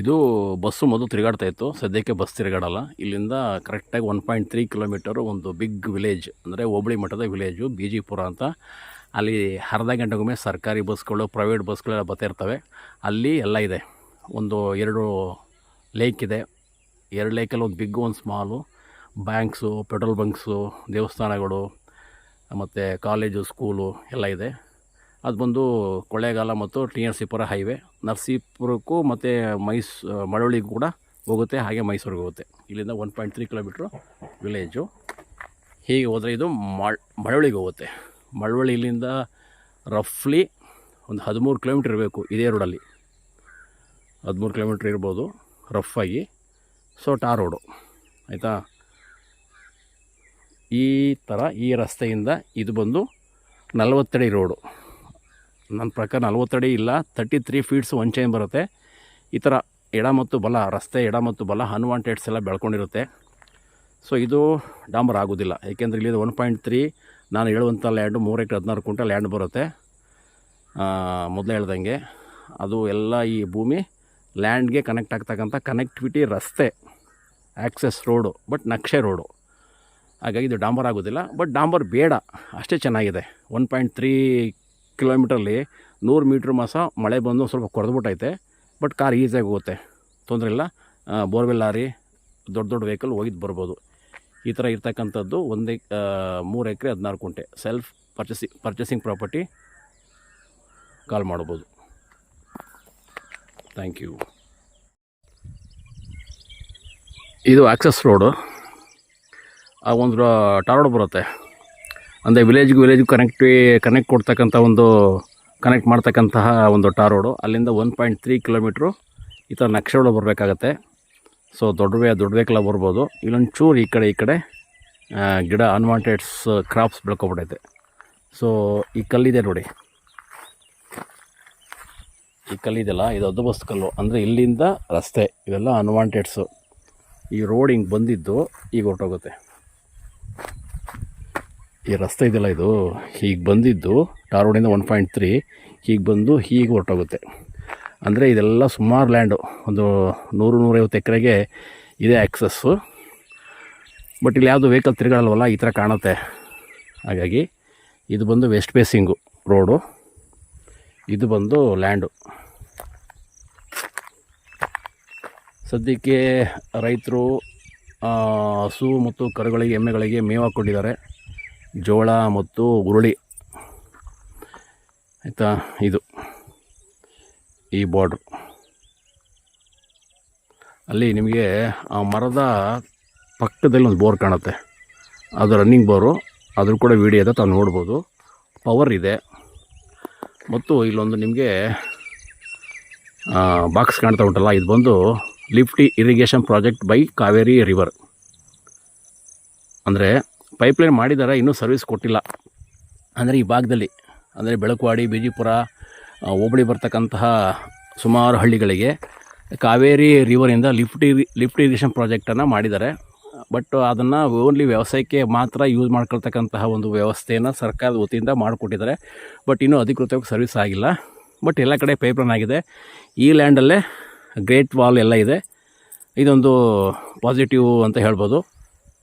ಇದು ಬಸ್ಸು ಮೊದಲು ತಿರುಗಾಡ್ತಾ ಇತ್ತು. ಸದ್ಯಕ್ಕೆ ಬಸ್ ತಿರುಗಾಡಲ್ಲ. ಇಲ್ಲಿಂದ ಕರೆಕ್ಟಾಗಿ ಒನ್ ಪಾಯಿಂಟ್ ತ್ರೀ ಕಿಲೋಮೀಟರು ಒಂದು ಬಿಗ್ ವಿಲೇಜ್, ಅಂದರೆ ಹೋಬಳಿ ಮಠದ ವಿಲೇಜು, ಬಿಜಿಪುರ ಅಂತ. ಅಲ್ಲಿ ಅರ್ಧ ಗಂಟೆಗೊಮ್ಮೆ ಸರ್ಕಾರಿ ಬಸ್ಗಳು, ಪ್ರೈವೇಟ್ ಬಸ್ಗಳೆಲ್ಲ ಬರ್ತಿರ್ತವೆ ಅಲ್ಲಿ ಎಲ್ಲ ಇದೆ. ಒಂದು ಎರಡು ಲೇಕ್ ಇದೆ. ಎರಡು ಲೇಕಲ್ಲಿ ಒಂದು ಬಿಗ್ ಒಂದು ಸ್ಮಾಲು, ಬ್ಯಾಂಕ್ಸು, ಪೆಟ್ರೋಲ್ ಬಂಕ್ಸು, ದೇವಸ್ಥಾನಗಳು, ಮತ್ತು ಕಾಲೇಜು, ಸ್ಕೂಲು ಎಲ್ಲ ಇದೆ. ಅದು ಬಂದು ಕೊಳ್ಳೇಗಾಲ ಮತ್ತು ಟಿ ನರಸೀಪುರ ಹೈವೇ. ನರಸೀಪುರಕ್ಕೂ ಮತ್ತು ಮೈಸ್ ಮಳವಳ್ಳಿಗೂ ಕೂಡ ಹೋಗುತ್ತೆ. ಹಾಗೆ ಮೈಸೂರಿಗೆ ಹೋಗುತ್ತೆ. ಇಲ್ಲಿಂದ one point three kilometre village. ಹೀಗೆ ಹೋದರೆ ಇದು ಮಳ್, ಮಳವಳ್ಳಿಗೆ ಹೋಗುತ್ತೆ. ಮಳವಳ್ಳಿ ಇಲ್ಲಿಂದ ರಫ್ಲಿ ಒಂದು ಹದಿಮೂರು ಕಿಲೋಮೀಟ್ರ್ ಇರಬೇಕು ಇದೇ ರೋಡಲ್ಲಿ. ಹದಿಮೂರು ಕಿಲೋಮೀಟ್ರ್ ಇರ್ಬೋದು ರಫ್ಫಾಗಿ ಸೊ, ಟಾರ್ ರೋಡು. ಆಯಿತಾ? ಈ ಥರ ಈ ರಸ್ತೆಯಿಂದ ಇದು ಬಂದು ನಲವತ್ತಡಿ ರೋಡು. ನನ್ನ ಪ್ರಕಾರ ನಲ್ವತ್ತಡಿ ಇಲ್ಲ thirty three feets one chain ಬರುತ್ತೆ. ಈ ಥರ ಎಡ ಮತ್ತು ಬಲ, ರಸ್ತೆ ಎಡ ಮತ್ತು ಬಲ ಅನ್ವಾಂಟೆಡ್ಸ್ ಎಲ್ಲ ಬೆಳ್ಕೊಂಡಿರುತ್ತೆ. ಸೊ ಇದು ಡಾಂಬರ್ ಆಗೋದಿಲ್ಲ. ಏಕೆಂದರೆ ಇಲ್ಲಿ ಒನ್ ಪಾಯಿಂಟ್ ತ್ರೀ ನಾನು ಹೇಳುವಂಥ ಲ್ಯಾಂಡು ಮೂರು ಎಕರೆ ಹದಿನಾರು ಕುಂಟೆ ಲ್ಯಾಂಡ್ ಬರುತ್ತೆ. ಮೊದಲೇ ಹೇಳ್ದಂಗೆ. ಅದು ಎಲ್ಲ ಈ ಭೂಮಿ ಲ್ಯಾಂಡ್ಗೆ ಕನೆಕ್ಟ್ ಆಗ್ತಕ್ಕಂಥ ಕನೆಕ್ಟಿವಿಟಿ ರಸ್ತೆ ಆ್ಯಕ್ಸೆಸ್ ರೋಡು ಬಟ್ ನಕ್ಷೆ ರೋಡು ಹಾಗಾಗಿ ಇದು ಡಾಂಬರ್ ಆಗೋದಿಲ್ಲ ಬಟ್ ಡಾಂಬರ್ ಬೇಡ. ಅಷ್ಟೇ ಚೆನ್ನಾಗಿದೆ. ಒನ್ ಪಾಯಿಂಟ್ ತ್ರೀ ಕಿಲೋಮೀಟ್ರಲ್ಲಿ ನೂರು ಮೀಟ್ರ್ ಮಾಸ ಮಳೆ ಬಂದು ಸ್ವಲ್ಪ ಕೊರೆದ್ಬಿಟ್ಟೈತೆ. ಬಟ್ ಕಾರ್ ಈಸಿಯಾಗಿ ಹೋಗುತ್ತೆ. ತೊಂದರೆ ಇಲ್ಲ. ಬೋರ್ವೆಲ್ ಲಾರಿ, ದೊಡ್ಡ ದೊಡ್ಡ ವೆಹಿಕಲ್ ಹೋಗಿದ್ದು ಬರ್ಬೋದು. ಈ ಥರ ಇರ್ತಕ್ಕಂಥದ್ದು ಒಂದೇ ಮೂರು ಎಕರೆ ಹದಿನಾರು ಕುಂಟೆ. Self purchasing purchasing property call ಮಾಡ್ಬೋದು. ಥ್ಯಾಂಕ್ ಯು ಇದು ಆಕ್ಸಸ್ ರೋಡು ಆ, ಒಂದು ಟಾರ್ ರೋಡ್ ಬರುತ್ತೆ. ಅಂದರೆ ವಿಲೇಜ್ಗೂ ವಿಲೇಜ್ಗೂ ಕನೆಕ್ಟಿ ಕನೆಕ್ಟ್ ಕೊಡ್ತಕ್ಕಂಥ ಒಂದು ಕನೆಕ್ಟ್ ಮಾಡ್ತಕ್ಕಂತಹ ಒಂದು ಟಾರ್ ರೋಡು ಅಲ್ಲಿಂದ ಒನ್ ಪಾಯಿಂಟ್ ತ್ರೀ ಕಿಲೋಮೀಟ್ರು ಈ ಥರ ನಕ್ಷೆ ರೋಡ್ ಬರಬೇಕಾಗತ್ತೆ. ಸೊ ದೊಡ್ಡ ವೇ ದೊಡ್ಡ ಬರ್ಬೋದು. ಇಲ್ಲೊಂದು ಚೂರು ಈ ಕಡೆ ಈ ಕಡೆ ಗಿಡ ಅನ್ವಾಂಟೆಡ್ಸ್ ಕ್ರಾಪ್ಸ್ ಬೆಳ್ಕೊಬಿಟ್ಟೈತೆ ಸೊ ಈ ಕಲ್ಲಿದೆ ನೋಡಿ. ಈ ಕಲ್ಲಿದೆಲ್ಲ, ಇದು ಅದ್ದಬಸ್ತ್ ಕಲ್ಲು. ಅಂದರೆ ಇಲ್ಲಿಂದ ರಸ್ತೆ. ಇವೆಲ್ಲ ಅನ್ವಾಂಟೆಡ್ಸು ಈ ರೋಡ್ ಹಿಂಗೆ ಬಂದಿದ್ದು, ಈಗ ಹೊರಟೋಗುತ್ತೆ. ಈ ರಸ್ತೆ ಇದೆಯಲ್ಲ ಇದು. ಹೀಗೆ ಬಂದಿದ್ದು ಟಾರ್ ರೋಡಿಂದ ಒನ್ ಪಾಯಿಂಟ್ ತ್ರೀ ಹೀಗೆ ಬಂದು ಹೀಗೆ ಹೊರಟೋಗುತ್ತೆ. ಅಂದರೆ ಇದೆಲ್ಲ ಸುಮಾರು ಲ್ಯಾಂಡು ಒಂದು ನೂರು, ನೂರೈವತ್ತು ಎಕರೆಗೆ ಇದೆ ಆ್ಯಕ್ಸಸ್ಸು ಬಟ್ ಇಲ್ಲಿ ಯಾವುದು ವೆಹಿಕಲ್ ತಿರುಗಾಡಲ್ವಲ್ಲ, ಈ ಥರ ಕಾಣುತ್ತೆ. ಹಾಗಾಗಿ ಇದು ಬಂದು ವೆಸ್ಟ್ ಫೇಸಿಂಗು ರೋಡು ಇದು ಬಂದು ಲ್ಯಾಂಡು ಸದ್ಯಕ್ಕೆ ರೈತರು ಹಸು ಮತ್ತು ಕರುಗಳಿಗೆ, ಎಮ್ಮೆಗಳಿಗೆ ಮೇವು ಹಾಕ್ಕೊಂಡಿದ್ದಾರೆ. ಜೋಳ ಮತ್ತು ಹುರುಳಿ. ಆಯಿತಾ? ಇದು. ಈ ಬಾರ್ಡ್ರು ಅಲ್ಲಿ ನಿಮಗೆ ಆ ಮರದ ಪಕ್ಕದಲ್ಲಿ ಒಂದು ಬೋರ್ ಕಾಣುತ್ತೆ. ಅದು ರನ್ನಿಂಗ್ ಬೋರು. ಅದ್ರ ಕೂಡ ವೀಡಿಯೋ ಇದೆ, ತಾವು ನೋಡ್ಬೋದು. ಪವರ್ ಇದೆ. ಮತ್ತು ಇಲ್ಲೊಂದು ನಿಮಗೆ ಬಾಕ್ಸ್ ಕಾಣ್ತಾ ಉಂಟಲ್ಲ, ಇದು ಬಂದು lift irrigation project by Kaveri river ಅಂದರೆ ಪೈಪ್ಲೈನ್ ಮಾಡಿದ್ದಾರೆ ಇನ್ನೂ ಸರ್ವಿಸ್ ಕೊಟ್ಟಿಲ್ಲ. ಅಂದರೆ ಈ ಭಾಗದಲ್ಲಿ, ಅಂದರೆ ಬೆಳಕುವಾಡಿ, ಬಿಜಿಪುರ ಹೋಬಳಿ ಬರ್ತಕ್ಕಂತಹ ಸುಮಾರು ಹಳ್ಳಿಗಳಿಗೆ ಕಾವೇರಿ ರಿವರಿಂದ ಲಿಫ್ಟ್ ಲಿಫ್ಟ್ ಇರಿಗೇಷನ್ ಪ್ರಾಜೆಕ್ಟನ್ನು ಮಾಡಿದ್ದಾರೆ ಬಟ್ ಅದನ್ನು ಓನ್ಲಿ ವ್ಯವಸಾಯಕ್ಕೆ ಮಾತ್ರ ಯೂಸ್ ಮಾಡ್ಕೊಳ್ತಕ್ಕಂತಹ ಒಂದು ವ್ಯವಸ್ಥೆಯನ್ನು ಸರ್ಕಾರದ ವತಿಯಿಂದ ಮಾಡಿಕೊಟ್ಟಿದ್ದಾರೆ. ಬಟ್ ಇನ್ನೂ ಅಧಿಕೃತವಾಗಿ ಸರ್ವಿಸ್ ಆಗಿಲ್ಲ. ಬಟ್ ಎಲ್ಲ ಕಡೆ ಪೈಪ್ಲೈನ್ ಆಗಿದೆ. ಈ ಲ್ಯಾಂಡಲ್ಲೇ ಗ್ರೇಟ್ ವಾಲ್ ಎಲ್ಲ ಇದೆ. ಇದೊಂದು ಪಾಸಿಟಿವ್ ಅಂತ ಹೇಳ್ಬೋದು.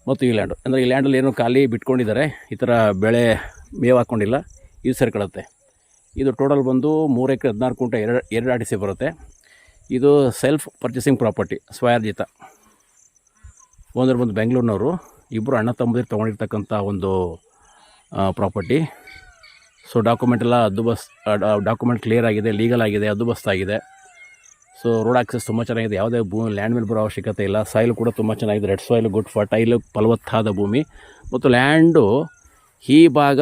ಮತ್ತು ಈ ಲ್ಯಾಂಡು ಅಂದರೆ ಈ ಲ್ಯಾಂಡಲ್ಲಿ ಏನು ಖಾಲಿ ಬಿಟ್ಕೊಂಡಿದ್ದಾರೆ. ಈ ಥರ ಬೆಳೆ ಮೇವು ಹಾಕ್ಕೊಂಡಿಲ್ಲ ಇದು ಸೇರ್ಕೊಳ್ಳುತ್ತೆ ಇದು ಟೋಟಲ್ ಬಂದು ಮೂರು ಎಕರೆ ಹದಿನಾರು ಕುಂಟೆ ಎರಡು ಎರಡು ಆರ್ ಟಿ ಸಿ ಬರುತ್ತೆ. ಇದು ಸೆಲ್ಫ್ ಪರ್ಚೇಸಿಂಗ್ ಪ್ರಾಪರ್ಟಿ ಸ್ವಯಾರ್ಜಿತ. ಒಂದರ ಬಂದು ಬೆಂಗಳೂರಿನವರು ಇಬ್ಬರು ಅಣ್ಣ ತಮ್ಮದಿರು ತೊಗೊಂಡಿರ್ತಕ್ಕಂಥ ಒಂದು ಪ್ರಾಪರ್ಟಿ ಸೊ ಡಾಕ್ಯುಮೆಂಟ್ ಎಲ್ಲ ಅದ್ದುಬಸ್ ಡಾಕ್ಯುಮೆಂಟ್ ಕ್ಲಿಯರ್ ಆಗಿದೆ ಲೀಗಲ್ ಆಗಿದೆ, ಅದ್ದುಬಸ್ತಾಗಿದೆ. ಸೊ ರೋಡ್ ಆಕ್ಸಸ್ ತುಂಬ ಚೆನ್ನಾಗಿದೆ. ಯಾವುದೇ ಭೂ ಲ್ಯಾಂಡ್ ಮೇಲೆ ಬರೋ ಅವಶ್ಯಕತೆ ಇಲ್ಲ. ಸಾಯಿಲ್ ಕೂಡ ತುಂಬ ಚೆನ್ನಾಗಿದೆ. ರೆಡ್ ಸಾಯಿಲ್ ಗುಡ್ ಫರ್ಟೈಲ್ ಫಲವತ್ತಾದ ಭೂಮಿ. ಮತ್ತು ಲ್ಯಾಂಡು ಈ ಭಾಗ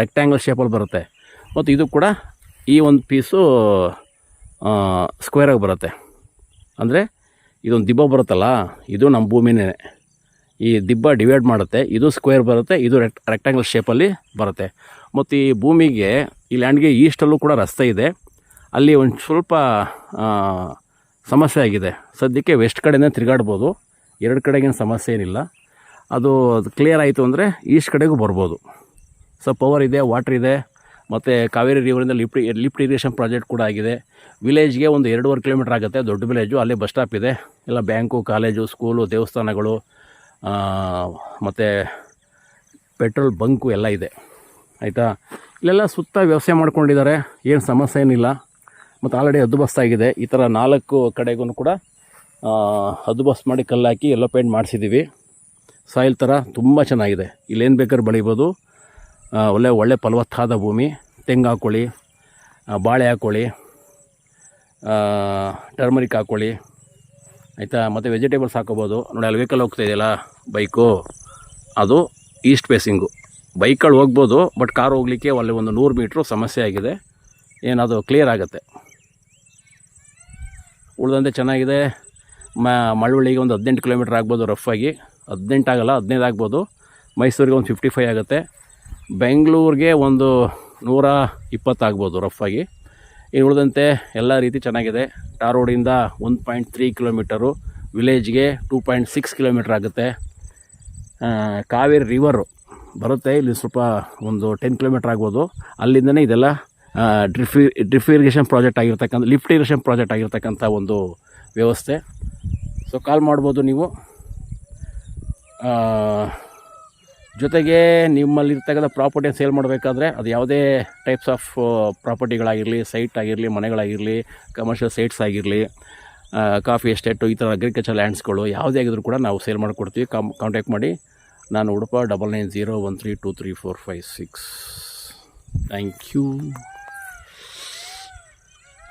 ರೆಕ್ಟ್ಯಾಂಗಲ್ ಶೇಪಲ್ಲಿ ಬರುತ್ತೆ. ಮತ್ತು ಇದು ಕೂಡ ಈ ಒಂದು ಪೀಸು ಸ್ಕ್ವೇರಾಗಿ ಬರುತ್ತೆ. ಅಂದರೆ ಇದೊಂದು ದಿಬ್ಬ ಬರುತ್ತಲ್ಲ, ಇದು ನಮ್ಮ ಭೂಮಿನೇ. ಈ ದಿಬ್ಬ ಡಿವೈಡ್ ಮಾಡುತ್ತೆ. ಇದು ಸ್ಕ್ವೇರ್ ಬರುತ್ತೆ, ಇದು ರೆಕ್ಟ್ ರೆಕ್ಟ್ಯಾಂಗಲ್ ಶೇಪಲ್ಲಿ ಬರುತ್ತೆ. ಮತ್ತು ಈ ಭೂಮಿಗೆ, ಈ ಲ್ಯಾಂಡ್ಗೆ ಈಸ್ಟಲ್ಲೂ ಕೂಡ ರಸ್ತೆ ಇದೆ. ಅಲ್ಲಿ ಒಂದು ಸ್ವಲ್ಪ ಸಮಸ್ಯೆ ಆಗಿದೆ. ಸದ್ಯಕ್ಕೆ ವೆಸ್ಟ್ ಕಡೆನೇ ತಿರುಗಾಡ್ಬೋದು. ಎರಡು ಕಡೆಗೇನು ಸಮಸ್ಯೆ ಏನಿಲ್ಲ. ಅದು ಅದು ಕ್ಲಿಯರ್ ಆಯಿತು ಅಂದರೆ ಈಸ್ಟ್ ಕಡೆಗೂ ಬರ್ಬೋದು. ಸೊ ಪವರ್ ಇದೆ ವಾಟ್ರ್ ಇದೆ. ಮತ್ತು ಕಾವೇರಿ ರಿವರಿಂದ ಲಿಫ್ಟ್ ಲಿಫ್ಟ್ ಇರಿಗೇಷನ್ ಪ್ರಾಜೆಕ್ಟ್ ಕೂಡ ಆಗಿದೆ. ವಿಲೇಜ್ಗೆ ಒಂದು ಎರಡೂವರೆ ಕಿಲೋಮೀಟ್ರ್ ಆಗುತ್ತೆ. ದೊಡ್ಡ ವಿಲೇಜು ಅಲ್ಲೇ ಬಸ್ ಸ್ಟಾಪ್ ಇದೆ. ಎಲ್ಲ ಬ್ಯಾಂಕು ಕಾಲೇಜು ಸ್ಕೂಲು ದೇವಸ್ಥಾನಗಳು ಮತ್ತು ಪೆಟ್ರೋಲ್ ಬಂಕು ಎಲ್ಲ ಇದೆ. ಆಯಿತಾ? ಇಲ್ಲೆಲ್ಲ ಸುತ್ತ ವ್ಯವಸಾಯ ಮಾಡ್ಕೊಂಡಿದ್ದಾರೆ. ಏನು ಸಮಸ್ಯೆ ಏನಿಲ್ಲ. ಮತ್ತು ಆಲ್ರೆಡಿ ಹದ್ದುಬಸ್ತಾಗಿದೆ ಈ ಥರ ನಾಲ್ಕು ಕಡೆಗೂ ಕೂಡ ಹದ್ದು ಬಸ್ ಮಾಡಿ ಕಲ್ಲು ಹಾಕಿ ಎಲ್ಲೋ ಪೇಂಟ್ ಮಾಡಿಸಿದ್ದೀವಿ ಸಾಯಿಲ್ ಥರ ತುಂಬ ಚೆನ್ನಾಗಿದೆ. ಇಲ್ಲೇನು ಬೇಕಾದ್ರೂ ಬೆಳಿಬೋದು. ಒಳ್ಳೆ ಒಳ್ಳೆ ಫಲವತ್ತಾದ ಭೂಮಿ. ತೆಂಗು ಹಾಕ್ಕೊಳ್ಳಿ ಬಾಳೆ ಹಾಕ್ಕೊಳ್ಳಿ ಟರ್ಮರಿಕ್ ಹಾಕ್ಕೊಳ್ಳಿ ಆಯಿತಾ? ಮತ್ತು ವೆಜಿಟೇಬಲ್ಸ್ ಹಾಕೋಬೋದು. ನೋಡಿ, ಅಲ್ಲಿ ವೆಹಿಕಲ್ ಹೋಗ್ತಾ ಇದೆಯಲ್ಲ ಬೈಕು ಅದು ಈಸ್ಟ್ ಫೇಸಿಂಗು ಬೈಕ್ಗಳು ಹೋಗ್ಬೋದು ಬಟ್ ಕಾರ್ ಹೋಗಲಿಕ್ಕೆ ಅಲ್ಲಿ ಒಂದು ನೂರು ಮೀಟ್ರು ಸಮಸ್ಯೆ ಆಗಿದೆ. ಏನದು ಕ್ಲಿಯರ್ ಆಗುತ್ತೆ. ಉಳಿದಂತೆ ಚೆನ್ನಾಗಿದೆ. ಮ, ಮಳವಳ್ಳಿಗೆ ಒಂದು ಹದಿನೆಂಟು ಕಿಲೋಮೀಟ್ರ್ ಆಗ್ಬೋದು ರಫಾಗಿ ಹದಿನೆಂಟು ಆಗಲ್ಲ, ಹದಿನೈದು ಆಗ್ಬೋದು. ಮೈಸೂರಿಗೆ ಒಂದು ಫಿಫ್ಟಿ ಫೈವ್ ಆಗುತ್ತೆ. ಬೆಂಗಳೂರಿಗೆ ಒಂದು ನೂರ ಇಪ್ಪತ್ತಾಗ್ಬೋದು ರಫಾಗಿ ಇನ್ನು ಉಳಿದಂತೆ ಎಲ್ಲ ರೀತಿ ಚೆನ್ನಾಗಿದೆ. ಟಾರ್ ರೋಡಿಂದ ಒನ್ ಪಾಯಿಂಟ್ ತ್ರೀ ಕಿಲೋಮೀಟರು, ವಿಲೇಜ್ಗೆ ಟೂ ಪಾಯಿಂಟ್ ಸಿಕ್ಸ್ ಕಿಲೋಮೀಟ್ರ್ ಆಗುತ್ತೆ. ಕಾವೇರಿ ರಿವರು ಬರುತ್ತೆ. ಇಲ್ಲಿ ಸ್ವಲ್ಪ ಒಂದು ಟೆನ್ ಕಿಲೋಮೀಟ್ರ್ ಆಗ್ಬೋದು. ಅಲ್ಲಿಂದನೇ ಇದೆಲ್ಲ ಡ್ರಿಫ್ ಡ್ರಿಫ್ ಪ್ರಾಜೆಕ್ಟ್ ಆಗಿರ್ತಕ್ಕಂಥ, ಲಿಫ್ಟ್ ಇರಿಗೇಷನ್ ಪ್ರಾಜೆಕ್ಟ್ ಆಗಿರ್ತಕ್ಕಂಥ ಒಂದು ವ್ಯವಸ್ಥೆ. ಸೊ ಕಾಲ್ ಮಾಡ್ಬೋದು ನೀವು. ಜೊತೆಗೆ ನಿಮ್ಮಲ್ಲಿರ್ತಕ್ಕಂಥ ಪ್ರಾಪರ್ಟಿನ ಸೇಲ್ ಮಾಡಬೇಕಾದ್ರೆ ಅದು ಯಾವುದೇ ಟೈಪ್ಸ್ ಆಫ್ ಪ್ರಾಪರ್ಟಿಗಳಾಗಿರಲಿ ಸೈಟ್ ಆಗಿರಲಿ, ಮನೆಗಳಾಗಿರಲಿ ಕಮರ್ಷಿಯಲ್ ಸೈಟ್ಸ್ ಆಗಿರಲಿ ಕಾಫಿ ಎಸ್ಟೇಟು ಈ ಥರ ಅಗ್ರಿಕಲ್ಚರ್ ಲ್ಯಾಂಡ್ಸ್ಗಳು ಯಾವುದೇ ಆಗಿದ್ರು ಕೂಡ ನಾವು ಸೇಲ್ ಮಾಡಿಕೊಡ್ತೀವಿ. ಕಾಮ್ ಕಾಂಟ್ಯಾಕ್ಟ್ ಮಾಡಿ. ನಾನು Udupa double nine zero one three two three four five six thank you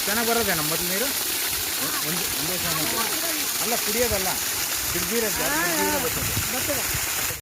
ಚೆನ್ನಾಗಿ ಬರೋದೇನ ಮೊದಲು ನೀರು ಒಂದು ಒಂದೇ ಚೆನ್ನಾಗಿ ಅಲ್ಲ ಕುಡಿಯೋದಲ್ಲ ಬಿಡ್ದಿರೋದು ಬರ್ತದೆ